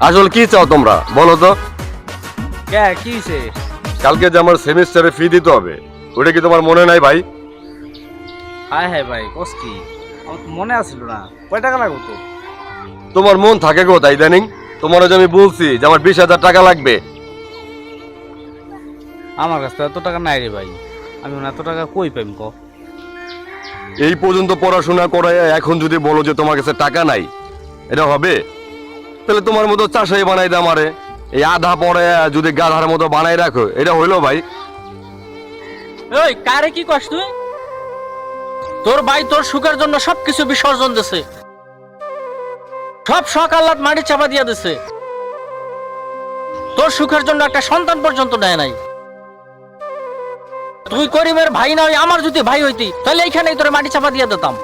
আসল কি চাও তোমরা? বলো তো। কে কি হইছে? কালকে যে আমার সেমিস্টারে ফি দিতে হবে ওটা কি তোমার মনে নাই ভাই? হায় হায় ভাই কস কি? আমার তো মনে আসছিল না। কয় টাকা লাগবে তো তোমার মন থাকে গো তাই জানিং? তোমার যে আমি বলছি যে আমার বিশ হাজার টাকা লাগবে। আমার কাছে তো এত টাকা নাই রে ভাই। আমি এখন এত টাকা কই পাইম ক? এই পর্যন্ত পড়াশোনা করে এখন যদি বলো যে তোমার কাছে টাকা নাই এটা হবে? তাহলে তোমার মতো চাষাই বানাই দে আমারে। এই আধা পরে যদি গাধার মতো বানাই রাখো এটা হইল ভাই। ওই কারে কি কস তুই? তোর ভাই তোর সুখের জন্য সবকিছু বিসর্জন দিছে। সব শখ আহ্লাদ মাটি চাপা দিয়া দিছে। তোর সুখের জন্য একটা সন্তান পর্যন্ত নেয় নাই। তুই করিমের ভাই না হই আমার যদি ভাই হইতি তাহলে এইখানেই তোর মাটি চাপা দিয়ে দিতাম।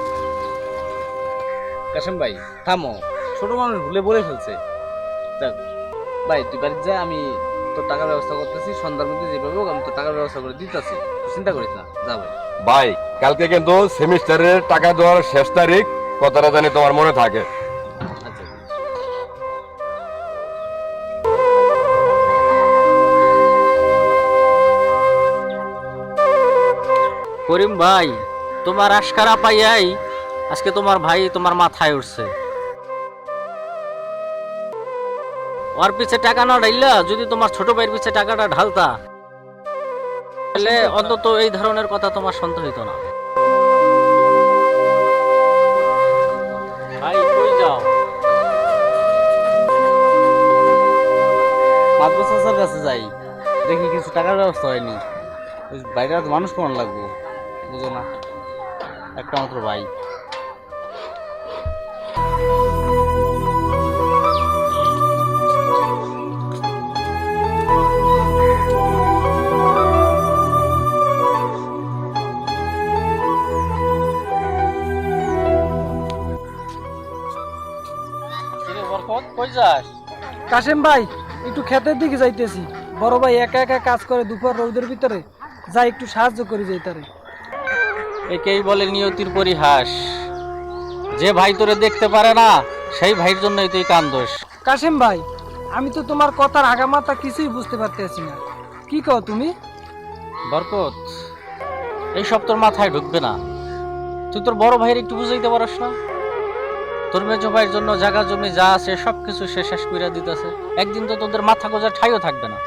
কাশেম ভাই থামো। ছোট মানুষ ভুলে বলে ফেলছে। দেখ ভাই তুই বাড়িতে যা আমি তোর টাকার ব্যবস্থা করতেছি সন্ধ্যার মধ্যে যেভাবে হোক আমি তোর টাকার ব্যবস্থা করে দিতেছি। চিন্তা করিস না যা ভাই। ভাই কালকে কিন্তু সেমিস্টারের টাকা দেওয়ার শেষ তারিখ কতটা জানি তোমার মনে থাকে। আচ্ছা করিম ভাই তোমার আশকারা পাইয়াই আজকে তোমার ভাই তোমার মাথায় উঠছে। ওর পিছে টাকা না ঢাইলা যদি তোমার ছোট ভাইয়ের পিছে টাকাটা ঢালতা তাহলে অন্তত এই ধরনের কথা তোমার শুনতে হইতো না। ভাই কই যাও? মাদবু চাচার কাছে যাই। দেখি কিছু টাকার ব্যবস্থা হয়নি। বাইরে মানুষ কেমন লাগবো। বুঝো না। একটা মাত্র ভাই। যাস কাশেম ভাই একটু ক্ষেতের দিকে যাইতেছি। বড় ভাই একা একা কাজ করে দুপুর রোদের ভিতরে যাই একটু সাহায্য করি যাই তারে একেই বলে নিয়তির পরিহাস। যে ভাই তোরে দেখতে পারে না সেই ভাইয়ের জন্যই তুই কান্দোস। কাশেম ভাই আমি তো তোমার কথার আগামাতা কিছুই বুঝতে পারতেছি না। কি কও তুমি? বরকত এই সব তোর মাথায় ঢুকবে না। তুই তোর বড় ভাইয়ের একটু বুঝাইতে পারস না? তোর মেজো ভাইয়ের জন্য জায়গা জমি যা আছে সব কিছু সে শেষ করে দিতেছে। একদিন তো তোদের মাথা গোজার ঠাইও থাকবে না।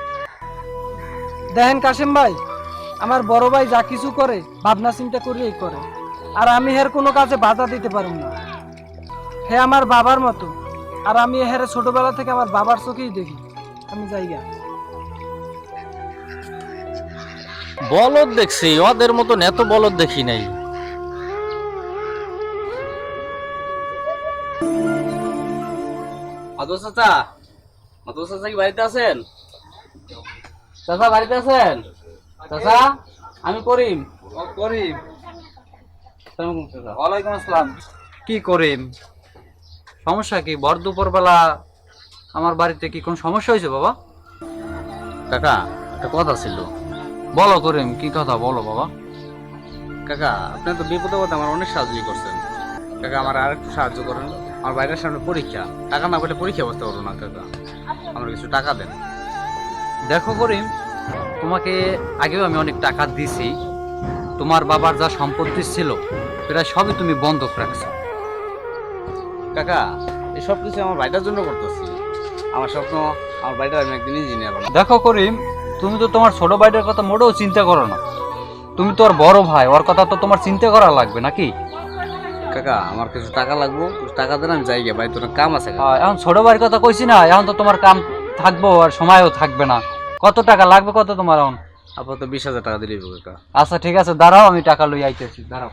দেখেন কাশিম ভাই আমার বড় ভাই যা কিছু করে ভাবনা চিন্তা করেই করে। আর আমি হের কোনো কাজে বাধা দিতে পারব না। হে আমার বাবার মতো আর আমি হের ছোটবেলা থেকে আমার বাবার চোখেই দেখি। আমি যাইগা বলদ দেখছি ওদের মতন এত বলদ দেখি নাই। মাদবু চাচা মাদবু চাচা কি বাড়িতে আছেন? চাচা বাড়িতে আছেন? চাচা আমি করিম। করিম। ওয়ালাইকুম আসসালাম। কি করিম? সমস্যা কি? বর দুপুর বেলা আমার বাড়িতে কি কোন সমস্যা হয়েছে বাবা? কাকা একটা কথা ছিল। বলো করিম কি কথা বলো বাবা? কাকা আপনি তো বিপদে পথে আমার অনেক সাহায্য করছেন। কাকা আমার আর একটু সাহায্য করেন। আমার বাইরের সামনে পরীক্ষা। টাকা না পেলে পরীক্ষা বসতে পারব না, কাকা। আমার কিছু টাকা দেন। দেখো করিম, তোমাকে আগেও আমি অনেক টাকা দিছি। তোমার বাবার যা সম্পত্তি ছিল, প্রায় সবই তুমি বন্ধক রাখছো। কাকা এসব কিছু আমার বাড়িটার জন্য করতেছি। আমার স্বপ্ন, আমার বাড়িটা আমি একদিন ইঞ্জিনিয়ার বানাবো। দেখো করিম, তুমি তো তোমার ছোট ভাইটার কথা মোটেও চিন্তা করো না। তুমি তো ওর বড় ভাই, ওর কথা তো তোমার চিন্তা করা লাগবে, নাকি? কাকা আমার কিছু টাকা লাগবো টাকা দেন আমি যাই গিয়ে অনেক কাম আছে এখন ছোট ভাইয়ের কথা কইছি না এখন তো তোমার কাম থাকব আর সময়ও থাকবে না। কত টাকা লাগবে কত তোমার এখন? আপাতত বিশ হাজার টাকা দিলেই কাকা। আচ্ছা ঠিক আছে দাঁড়াও আমি টাকা লই আইতেছি দাঁড়াও।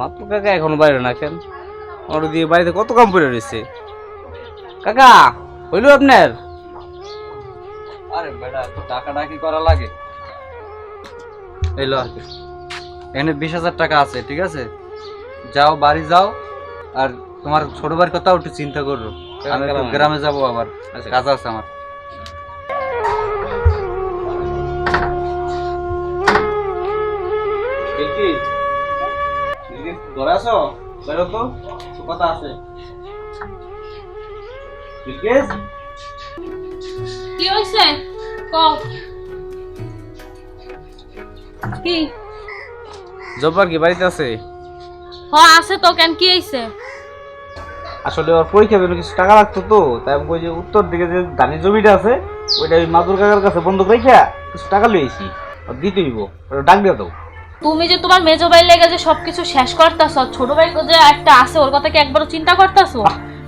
মাত্র কাকা এখনও বাইরে না কেন? আমার দিয়ে বাড়িতে কত কাম পড়ে রয়েছে? কাকা হইল আপনার? আরে বেটা তো টাকাটা কি করা লাগে এলো আর কি। এখানে বিশ হাজার টাকা আছে ঠিক আছে যাও বাড়ি যাও আর তোমার ছোট ভাইয়ের কথাও একটু চিন্তা করো আমি একটু গ্রামে। যাব আবার আচ্ছা। কাজ আছে আমার ঘরে আছো বেরো তো কথা আছে কি হয়েছে? কি? জব্বার কি বাড়িতে আছে? হ আছে তো কেন কি হয়েছে? আসলে ওর জন্য কিছু টাকা লাগতো তো তাই আমি যে উত্তর দিকে যে ধানের জমিটা আছে ওইটা ওই মাদুর কাকার কাছে বন্ধক রেখা কিছু টাকা আর দিতে হইব ডাক দিয়ে দাও। তুমি যে তোমার মেজো ভাই লেগে যে সবকিছু শেষ করতেছ ছোট ভাই যে একটা আছে ওর কথা কি একবারও চিন্তা করতেছো?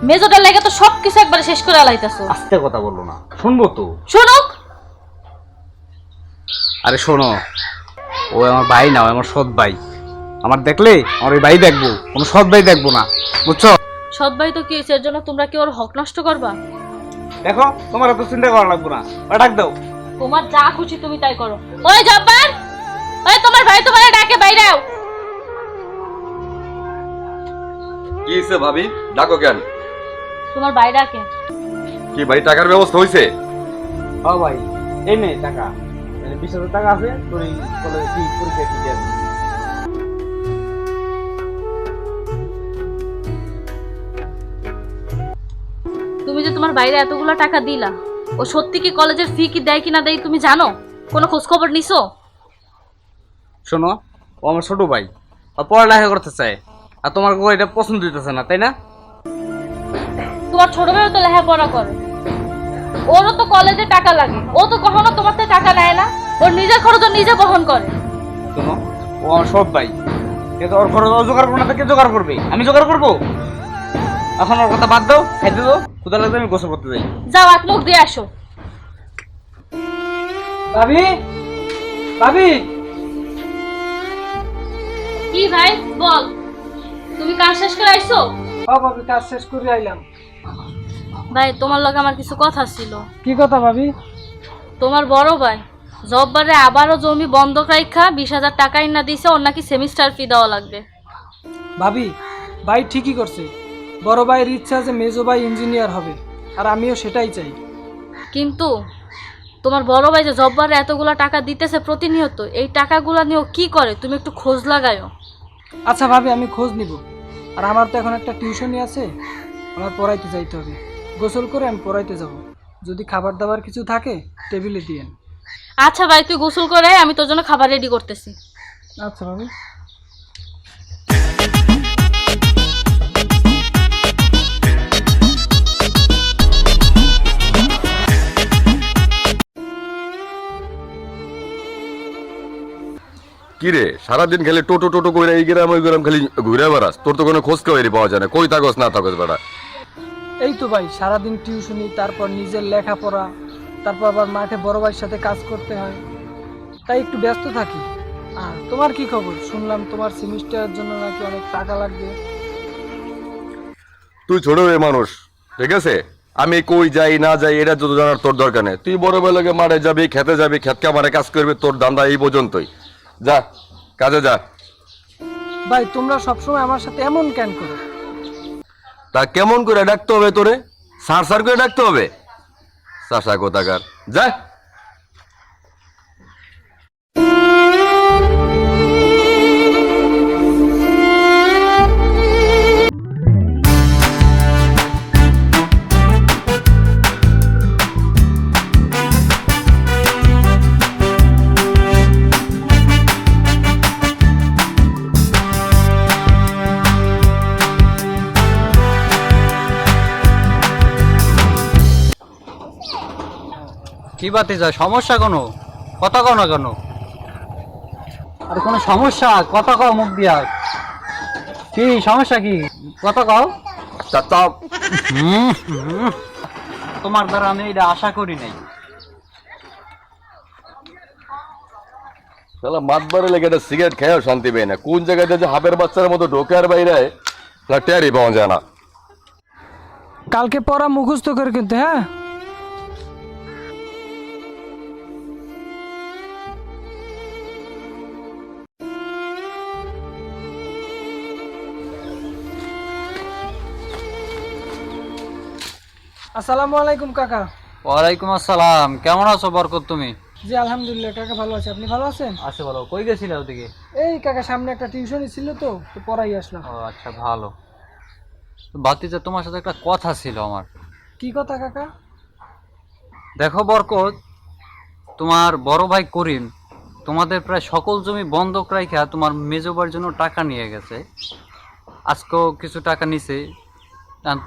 মেজোটার লেগে তো সবকিছু একবারে শেষ করে লাইতেছো আস্তে কথা বলল না। শুনব তো। শুনুক। আরে শোনো ও আমার ভাই না ও আমার সৎ ভাই। আমার দেখলে আমার ওই ভাই দেখব কোনো সৎ ভাই দেখব না। বুঝছ? সৎ ভাই তো কি হয়েছে? এর জন্য তোমরা কি ওর হক নষ্ট করবা? দেখো তোমার এত চিন্তা করা লাগবো না। ওটা ডাক দাও। তোমার যা খুশি তুমি তাই করো। ওই জব্বার! ওই তোমার ভাই তোমার ডাকে বাইরেও কি হয়েছে ভাবি? ডাকো কেন? তোমার ভাই ডাকে কি ভাই টাকার ব্যবস্থা হয়েছে ও ভাই এই নে টাকা। বিশ হাজার টাকা আছে তোর এই কলেজে কি পরীক্ষা কি দেন? তুমি যে তোমার বাইরে এতগুলো টাকা দিলা ও সত্যি কি কলেজের ফি কি দেয় কি না দেয় তুমি জানো? কোনো খোঁজ খবর নিছো? শোনো ও আমার ছোট ভাই ও পড়ালেখা করতে চায় আর তোমার এটা পছন্দ দিতেছে না তাই না? তোমার ছোট ভাইও তো লেখাপড়া করে। ওরও তো কলেজে টাকা লাগে। ও তো কখনো তোমার থেকে টাকা নেয় না। ওর নিজের খরচ ও নিজে বহন করে। শোনো ও আমার সব ভাই। কিন্তু ওর খরচ ও জোগাড় করবে না কে জোগাড় করবে? আমি জোগাড় করব? এখন ওর কথা বাদ দাও খাইতে দাও। ক্ষুদা লাগবে আমি গোসল করতে যাই। যাও হাত মুখ দিয়ে আসো। ভাবি? ভাবি? কি ভাই? বল। তুমি কাজ শেষ করে আইছো ও ভাবি কাজ শেষ করে আইলাম। ভাই তোমার লগে আমার কিছু কথা ছিল। কি কথা ভাবি? তোমার বড় ভাই জববারে আবারও জমি বন্ধক রাখা বিশ হাজার টাকাই না দিছে ওর নাকি সেমিস্টার ফি দেওয়া লাগবে। ভাবি ভাই ঠিকই করছে। বড় ভাইয়ের ইচ্ছা যে মেজো ভাই ইঞ্জিনিয়ার হবে আর আমিও সেটাই চাই। কিন্তু তোমার বড় ভাই যে জব্বারে এতগুলা টাকা দিতেছে প্রতিনিয়ত এই টাকাগুলা নিয়েও কি করে? তুমি একটু খোঁজ লাগায়ও আচ্ছা ভাবি আমি খোঁজ নিব। আর আমার তো এখন একটা টিউশনই আছে। আমার পড়াইতে যাইতে হবে। গোসল করে আমি পড়াইতে যাব। যদি খাবার দাবার কিছু থাকে টেবিলে দিয়েন আচ্ছা ভাই তুই গোসল করে আয়, আমি তোর জন্য খাবার রেডি করতেছি। আচ্ছা ভাবি। কি রে সারাদিন খালি টোটো টোটো করে এই গ্রাম ওই গ্রাম খালি ঘুরে বেড়াস? তোর তো কোনো খোঁজ খবরই পাওয়া যায় না। কই থাকস না থাকস বেড়া এই তো ভাই সারাদিন টিউশনি তারপর নিজের লেখাপড়া তারপর আবার মাঠে বড় ভাইয়ের সাথে কাজ করতে হয়। তাই একটু ব্যস্ত থাকি। আর তোমার কি খবর? শুনলাম তোমার সেমিস্টারের জন্য নাকি অনেক টাকা লাগবে। তুই ছোট হয়ে মানুষ ঠিক আছে? আমি কই যাই না যাই এটা যত জানার তোর দরকার নেই। তুই বড় বেলাকে মারে যাবি খেতে যাবি খেত কামারে কাজ করবি তোর দান্দা এই পর্যন্তই। যা কাজে যা। ভাই তোমরা সবসময় আমার সাথে এমন কেন করো? তা কেমন করে ডাকতে হবে তোরে? সার সার করে ডাকতে হবে? চাষা কোথাকার? যা। কি বাতি যায় সমস্যা কোনো? কথা কও না কেন? আর কোনো সমস্যা? কথা কও মুখ দিয়া। কি সমস্যা কি? কথা কও। তোমার দ্বারা আমি এটা আশা করি নাই। তাহলে মাতবারে লেগে একটা সিগারেট খেয়েও শান্তি পেয়ে না। কোন জায়গায় যে হাবের বাচ্চার মতো ঢোকে আর বাইরে না টেরই পাওয়া যায় না। কালকে পড়া মুখস্থ করে কিন্তু হ্যাঁ? আসসালামু আলাইকুম কাকা। ওয়ালাইকুম আসসালাম। কেমন আছো বরকত তুমি? জি আলহামদুলিল্লাহ কাকা ভালো আছে। আপনি ভালো আছেন? আচ্ছা বলো কই গেছিলে ওদিকে? এই কাকা সামনে একটা টিউশনই ছিল তো তো পড়াই আসলাম। ও আচ্ছা ভালো। বাতিতে তোমার সাথে একটা কথা ছিল আমার। কি কথা কাকা? দেখো বরকত তোমার বড় ভাই করিম তোমাদের প্রায় সকল জমি বন্ধক রাখা তোমার মেজবার জন্য টাকা নিয়ে গেছে। আজকেও কিছু টাকা নিছে।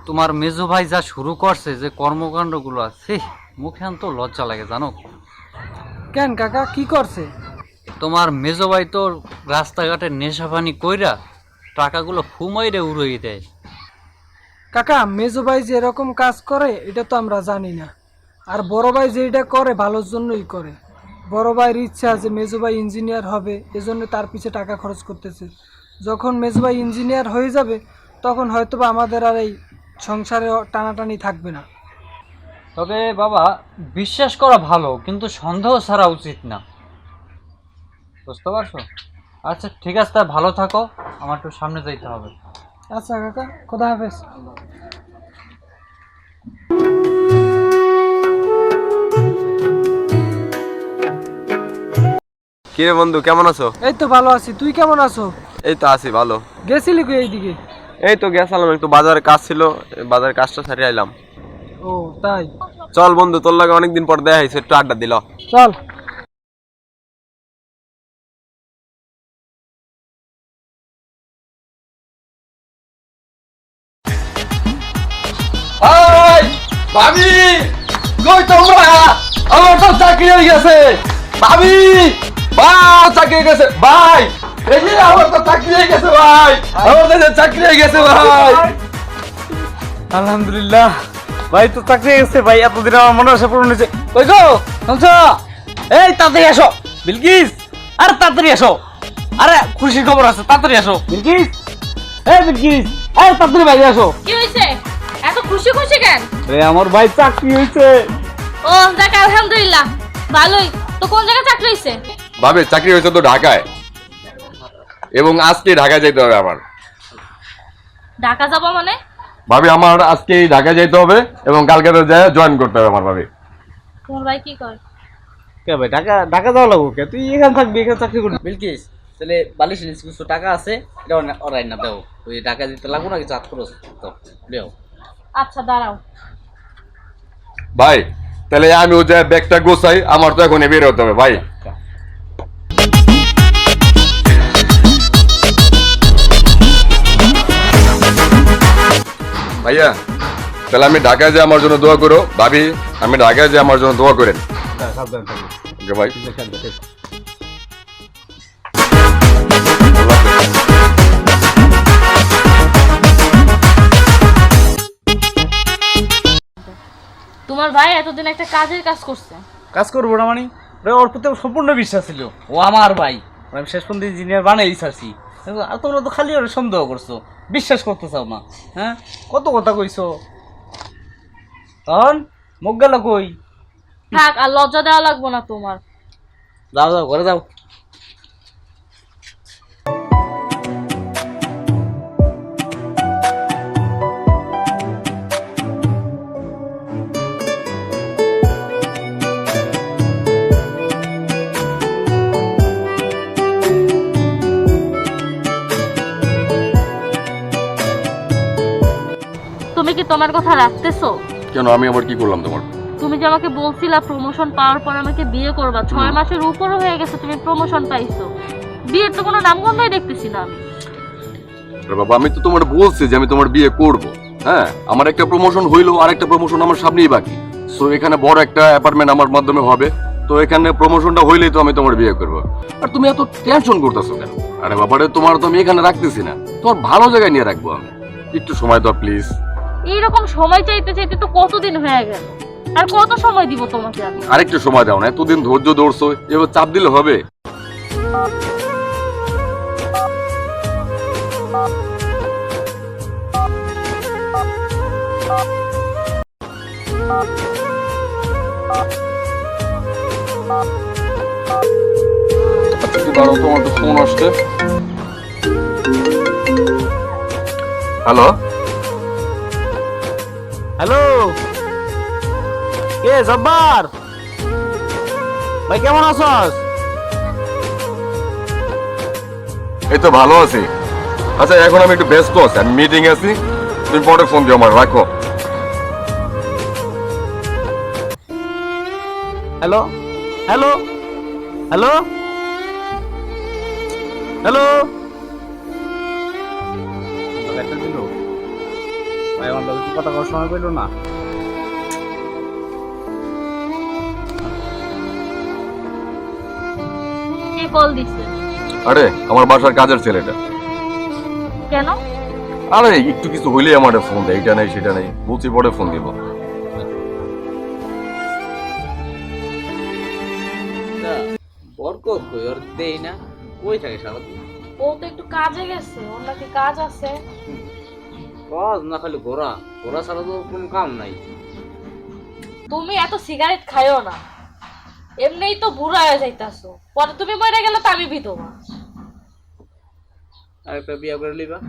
তোমার মেজো ভাই যা শুরু করছে যে কর্মকাণ্ডগুলো আছে মুখে তো লজ্জা লাগে জানো? কেন কাকা কি করছে? তোমার মেজো ভাই তো রাস্তাঘাটে নেশা পানি কইরা টাকাগুলো ফুমাইরে উড়িয়ে দেয়। কাকা মেজো ভাই যে এরকম কাজ করে এটা তো আমরা জানি না। আর বড় ভাই যেটা করে ভালোর জন্যই করে। বড় ভাইয়ের ইচ্ছা যে মেজো ভাই ইঞ্জিনিয়ার হবে এজন্য তার পিছে টাকা খরচ করতেছে। যখন মেজো ভাই ইঞ্জিনিয়ার হয়ে যাবে তখন হয়তোবা আমাদের আর এই সংসারে টানাটানি থাকবে না। তবে বাবা বিশ্বাস করা ভালো কিন্তু সন্দেহ ছাড়া উচিত না। বুঝতে পারছ? আচ্ছা ঠিক আছে তা ভালো থাকো। আমার একটু সামনে যাইতে হবে। আচ্ছা কাকা খোদা হাফেজ। কিরে বন্ধু কেমন আছো? এই তো ভালো আছি। তুই কেমন আছো? এই তো আছি ভালো। গেছিলি কি এইদিকে? এই তো গেছিলাম একটু বাজারে কাজ ছিল এই বাজারের কাজটা সারিয়ে আইলাম। ও তাই? চল বন্ধু তোর লাগে অনেকদিন পর দেখা হয়েছে একটু আড্ডা দিল। চল। ভাবি! কই তোমরা? আমার তো চাকরি হয়ে গেছে। ভাবি! বা চাকরি গেছে। ভাই! এই যে আমার তো চাকরি হয়ে গেছে ভাই। আমার তো চাকরি হয়ে গেছে ভাই। আলহামদুলিল্লাহ। ভাই তো চাকরি হয়ে গেছে ভাই এতদিন আমার মনে আশা পূরণ হয়েছে। কই গো? শুনছো এই তাড়াতাড়ি আসো। বিলকিস। আরে তাড়াতাড়ি আসো। আরে খুশির খবর আছে তাড়াতাড়ি আসো। বিলকিস। এই বিলকিস। এই তাড়াতাড়ি বাইরে আসো। কি হয়েছে? এত খুশি খুশি কেন? রে আমার ভাই চাকরি হয়েছে। ও দেখ আলহামদুলিল্লাহ। ভালোই। তো কোন জায়গায় চাকরি হয়েছে? ভাবে চাকরি হয়েছে তো ঢাকায়। এবং আজকে ঢাকায় যেতে হবে আমার। ঢাকা যাব মানে? ভাবি আমার আজকে ঢাকায় যেতে হবে এবং কালকে যায় জয়েন করতে হবে আমার ভাবি। তোমার ভাই কি করে কে ভাই ঢাকা ঢাকা যাওয়া লাগবো কে? তুই এখানে থাকবি এখানে চাকরি করবি। বিলকিস তাহলে বালিশ নিস কিছু টাকা আছে এটা অরাই না দাও। ওই টাকা দিতে লাগবো না কিছু হাত খরচ তো দেও। আচ্ছা দাঁড়াও। ভাই তাহলে আমি ও যে ব্যাগটা গোছাই আমার তো এখন বের হতে হবে ভাই। ভাইয়া তাহলে আমি ঢাকায় যে আমার জন্য দোয়া করো। ভাবি আমি ঢাকায় যে আমার জন্য দোয়া করেন। ওকে ভাই। তোমার ভাই এতদিন একটা কাজের কাজ করছে। কাজ করব না মানে? ওর প্রতি আমার সম্পূর্ণ বিশ্বাস ছিল। ও আমার ভাই। আমি শেষ পর্যন্ত ইঞ্জিনিয়ার বানাই দিচ্ছি আর তোমরা তো খালি ওরে সন্দেহ করছ। বিশ্বাস করতে চাও না। হ্যাঁ? কত কথা কইছো? তখন মুখ গেল কই? থাক আর লজ্জা দেওয়া লাগবো না তোমার। যাও যাও ঘরে যাও। তুমি কি তোমার কথা রাখতেছো? কেন? আমি আবার কি করলাম তোমার? তুমি যে আমাকে বলছিলা প্রমোশন পাওয়ার পর আমাকে বিয়ে করবা ছয় মাসের উপরও হয়ে গেছে তুমি প্রমোশন পাইছো। বিয়ের তো কোনো নামগন্ধই দেখতেছি না আমি। আরে বাবা আমি তো তোমার বলছি যে আমি তোমার বিয়ে করব। হ্যাঁ আমার একটা প্রমোশন হইল আর একটা প্রমোশন আমার সামনেই বাকি। সো এখানে বড় একটা অ্যাপার্টমেন্ট আমার মাধ্যমে হবে। তো এখানে প্রমোশনটা হইলেই তো আমি তোমার বিয়ে করব। আর তুমি এত টেনশন করতেছো কেন? আরে বাবারে তোমার তো আমি এখানে রাখতেছি না। তোমার ভালো জায়গায় নিয়ে রাখব আমি। একটু সময় দাও প্লিজ এইরকম সময় চাইতে চাইতে তো কতদিন হয়ে গেল? আর কত সময় দিব তোমাকে আমি? আরেকটু সময় দাও না, এতদিন ধৈর্য ধরছো, এবার চাপ দিলে হবে। দাঁড়াও, তোমার তো হ্যালো? হ্যালো কে জব্বার? ভাই কেমন আছস? এই তো ভালো আছি। আচ্ছা এখন আমি একটু ব্যস্ত আছি আমি মিটিং আছি। তুমি পরে ফোন দিও আমার রাখো। হ্যালো হ্যালো হ্যালো হ্যালো ভাই আমার লগে কথা কওয়ার সময় পেল না। কে কল দিছে? আরে আমার বাসার কাজের ছেলেটা। কেন? আরে একটু কিছু হইলেই আমার ফোন দেয় এটা নেই সেটা নেই। বলছি পরে ফোন দিব। বরকত কই? ওর দেই না? কই থাকে সারাদিন? ও তো একটু কাজে গেছে ওর নাকি কাজ আছে। কাজ না খালি ঘোরা ঘোরা ছাড়া তো কোনো কাম নাই। তুমি এত সিগারেট খাইও না। এমনিই তো বুড়া হয়ে যাইতাছো। পরে তুমি মরে গেলে তো আমি বিধবা। আর একটা বিয়া করে লিবা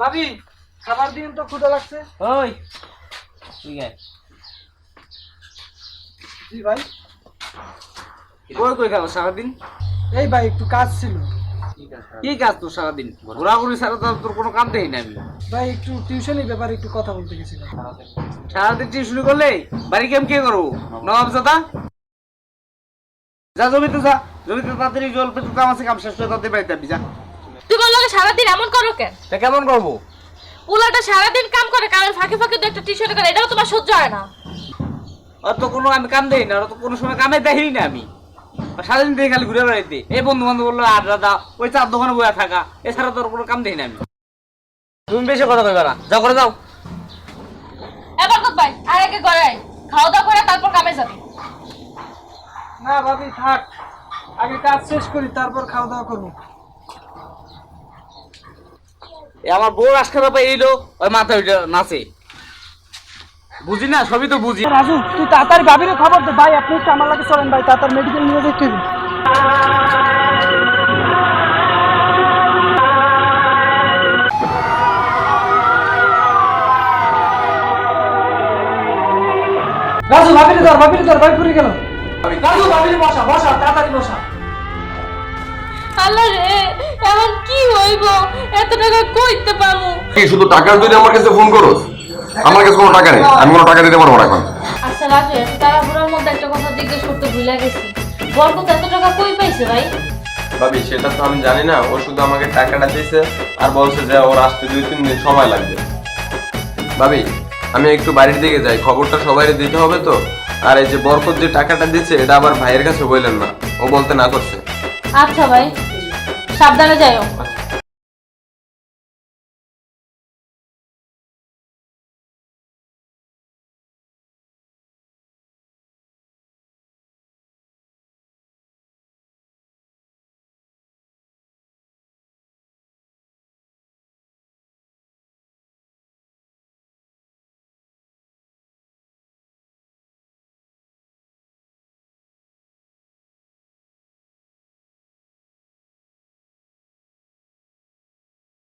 ভাবি খাবার দিন তো ক্ষুদা লাগছে। ওই ঠিক আছে। জি ভাই। কই কই খাব? সারাদিন? এই ভাই একটু কাজ ছিল। কি কাজ? তোর সারাদিন? ঘোরাঘুরি ছাড়া তো তোর কোনো কাম দেই না আমি। ভাই একটু টিউশনের ব্যাপারে একটু কথা বলতে গেছিলাম। সারাদিন টিউশনি করলে? বাড়ি কেম কে করব? নবাব দাদা যা জমিতে যা। জমিতে তাড়াতাড়ি জল পেতে কাম আছে কাম শেষ করে তাতে বাড়িতে যাবি যা। তুমি বলল যে সারাদিন এমন করো কেন? তা কেমন করব? পুলাটা সারাদিন কাম করে কামের ফাঁকে ফাঁকে তো একটা টিউশন করে এটাও তোমার সহ্য হয় না। আর তো কোনো আমি কাম দেই না ওর তো কোনো সময় কামে দেখাই না আমি। সারাদিন দিয়ে খালি ঘুরে বেড়াইতে। এই বন্ধু বান্ধব বলল আর দাদা ওই চার দোকানে বয়ে থাকা। এছাড়া তোর কোনো কাম দেই না আমি। তুমি বেশি কথা কইবা না। যাও করে যাও। এবার কোথায় ভাই? আর আগে ঘরে খাওয়া দাওয়া করে তারপর কামে যাবে। না ভাবি থাক। আগে কাজ শেষ করি তারপর খাওয়া দাওয়া করব। আমার বউ রাস্তা পাই এইলো ওই ওইটা নাচে। বুঝি না সবই তো বুঝি। রাজু তুই তাড়াতাড়ি ভাবিরে খবর দে। ভাই আপনি একটু আমার লাগে চলেন ভাই তাড়াতাড়ি মেডিকেল নিয়ে যেতে। রাজু ভাবিরে ধর ভাবিরে ধর ভাই পুরি গেল। রাজু ভাবিরে বসা বসা তাড়াতাড়ি বসা। আল্লাহ রে এখন কি হইব? এত টাকা কইতে পারব? কি শুধু টাকার জন্য আমার কাছে ফোন করো। আমার কাছে কোনো টাকা নেই। আমি কোনো টাকা দিতে পারব না এখন। আচ্ছা রাজু এত তাড়াহুড়োর মধ্যে একটা কথা জিজ্ঞেস করতে ভুলে গেছি। বরকত এত টাকা কই পাইছে ভাই? ভাবি সেটা তো আমি জানি না। ও শুধু আমাকে টাকাটা দিয়েছে আর বলছে যে ওর আসতে দুই তিন দিন সময় লাগবে। ভাবি আমি একটু বাড়ির দিকে যাই। খবরটা সবাই দিতে হবে তো। আর এই যে বরকত যে টাকাটা দিচ্ছে এটা আবার ভাইয়ের কাছে বললেন না। ও বলতে না করছে। আচ্ছা ভাই সাবধানে যাইও।